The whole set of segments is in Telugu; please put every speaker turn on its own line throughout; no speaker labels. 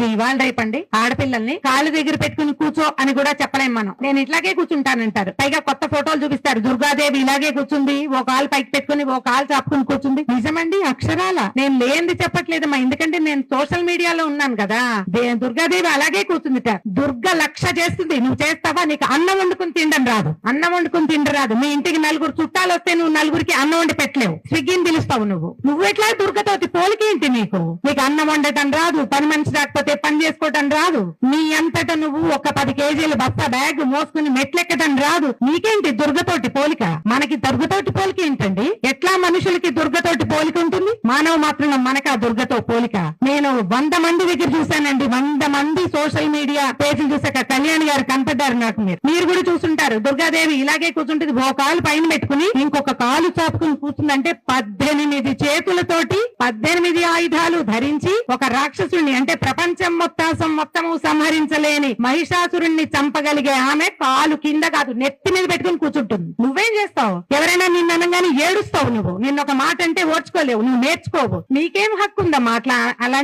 మీరు ఇవాళ రేపండి ఆడపిల్లల్ని కాళ్ళు దగ్గర పెట్టుకుని కూర్చో అని కూడా చెప్పలేం మనం. నేను ఇట్లాగే కూర్చుంటానంటారు. పైగా కొత్త ఫోటోలు చూపిస్తారు. దుర్గాదేవి ఇలాగే కూర్చుంది. ఓ కాలు పైకి పెట్టుకుని ఓ కాలు చాపుకుని కూర్చుంది. నిజమండి అక్షరాల. నేను లేనిది చెప్పట్లేదమ్మా. ఎందుకంటే నేను సోషల్ మీడియాలో ఉన్నాను కదా. దుర్గాదేవి అలాగే కూర్చుందిట. దుర్గ లక్ష చేస్తుంది. నువ్వు చేస్తావా? నీకు అన్నం వండుకుని తినడం రాదు. అన్నం వండుకుని తిండి రాదు. మీ ఇంటికి నలుగురు చుట్టాలు వస్తే నువ్వు నలుగురికి అన్నం వండి పెట్టలేవు. స్విగ్గీని పిలుస్తావు నువ్వు. నువ్వు ఎట్లా దుర్గతోటి పోలికేంటి నీకు? నీకు అన్నం వండటం రాదు. పని మనిషి రాకపోతే పని చేసుకోవటం రాదు. నీ అంతట నువ్వు ఒక పది కేజీలు బస్తా బ్యాగ్ మోసుకుని మెట్లెక్కటం రాదు. నీకేంటి దుర్గతోటి పోలిక? మనకి దుర్గతోటి పోలిక ఏంటండి? ఎట్లా మనుషులకి దుర్గతోటి పోలిక ఉంటుంది? మానవ మాత్రం మనకి ఆ దుర్గతో పోలిక? నేను వంద మంది దగ్గర చూశానండి. వంద మంది సోషల్ మీడియా పేజీలు చూసాక కళ్యాణ్ గారు కనపడ్డారు నాకు మీరు. మీరు కూడా చూసుంటారు దుర్గాదేవి ఇలాగే కూర్చుంటుంది. ఓ కాలు పైన పెట్టుకుని ఇంకొక కాలు చాపుకుని కూర్చుందంటే పద్దెనిమిది చేతులతోటి పద్దెనిమిది ఆయుధాలు ధరించి ఒక రాక్షసుని అంటే ప్రపంచం మొత్తాసం మొత్తము సంహరించలేని మహిషాసురుణ్ణి చంపగలిగే ఆమె కాలు కింద కాదు నెత్తి మీద పెట్టుకుని కూర్చుంటుంది. నువ్వేం చేస్తావు? ఎవరైనా నిన్న అనగానే ఏడుస్తావు నువ్వు. నిన్న ఒక మాట అంటే ఓర్చుకోలేవు. నువ్వు నేర్చుకోవు. నీకేం హక్కు ఉందమ్మా అట్లా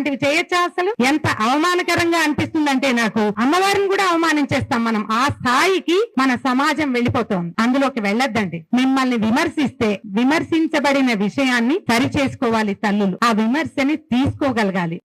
ఇలాంటివి చేయొచ్చా అసలు? ఎంత అవమానకరంగా అనిపిస్తుందంటే నాకు. అమ్మవారిని కూడా అవమానించేస్తాం మనం. ఆ స్థాయికి మన సమాజం వెళ్ళిపోతుంది. అందులోకి వెళ్ళొద్దండి. మిమ్మల్ని విమర్శిస్తే విమర్శించబడిన విషయాన్ని సరి చేసుకోవాలి తల్లులు. ఆ విమర్శని తీసుకోగలగాలి.